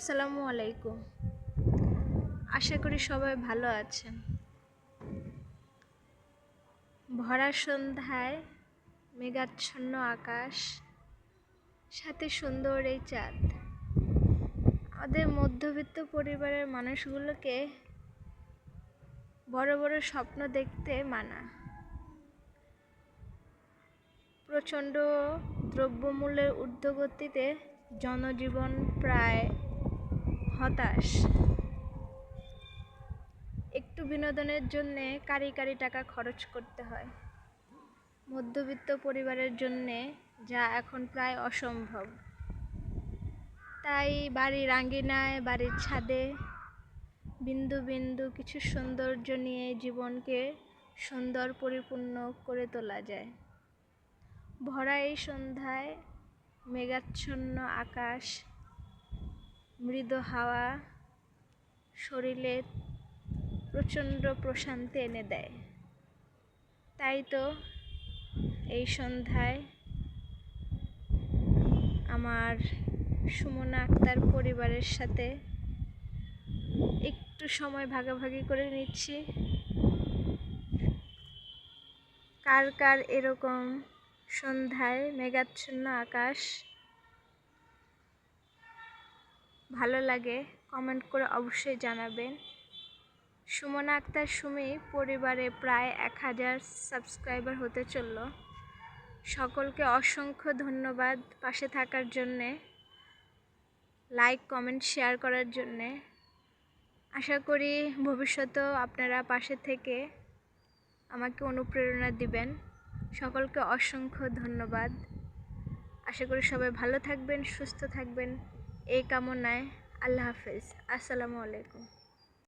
আসসালামু আলাইকুম। আশা করি সবাই ভালো আছেন। ভরা সন্ধ্যায় মেঘাচ্ছন্ন আকাশ, সাথে সুন্দর এই চাঁদ। আমাদের মধ্যবিত্ত পরিবারের মানুষগুলোকে বড় বড় স্বপ্ন দেখতে মানা। প্রচণ্ড দ্রব্যমূল্যের ঊর্ধ্বগতিতে জনজীবন প্রায় হতাশ। একটু বিনোদনের জন্যে কারি কারি টাকা খরচ করতে হয়। মধ্যবিত্ত পরিবারের জন্যে যা এখন প্রায় অসম্ভব। তাই বাড়ির আঙ্গিনায় বাড়ির ছাদে বিন্দু বিন্দু কিছু সৌন্দর্য নিয়ে জীবনকে সুন্দর পরিপূর্ণ করে তোলা যায়। ভরা এই সন্ধ্যায় মেঘাচ্ছন্ন আকাশ মৃদু হাওয়া শরীরে প্রচণ্ড প্রশান্তি এনে দেয়। তাই তো এই সন্ধ্যায় আমার সুমনা আক্তার পরিবারের সাথে একটু সময় ভাগাভাগি করে নিচ্ছি। কার কার এরকম সন্ধ্যায় মেঘাচ্ছন্ন আকাশ ভালো লাগে কমেন্ট করে অবশ্যই জানাবেন। সুমনা আক্তার সুমি পরিবারে প্রায় এক হাজার সাবস্ক্রাইবার হতে চলল। সকলকে অসংখ্য ধন্যবাদ পাশে থাকার জন্যে লাইক কমেন্ট শেয়ার করার জন্যে। আশা করি ভবিষ্যতেও আপনারা পাশে থেকে আমাকে অনুপ্রেরণা দিবেন। সকলকে অসংখ্য ধন্যবাদ। আশা করি সবাই ভালো থাকবেন, সুস্থ থাকবেন। এই কামনায় আল্লাহ হাফেজ। আসসালামু আলাইকুম।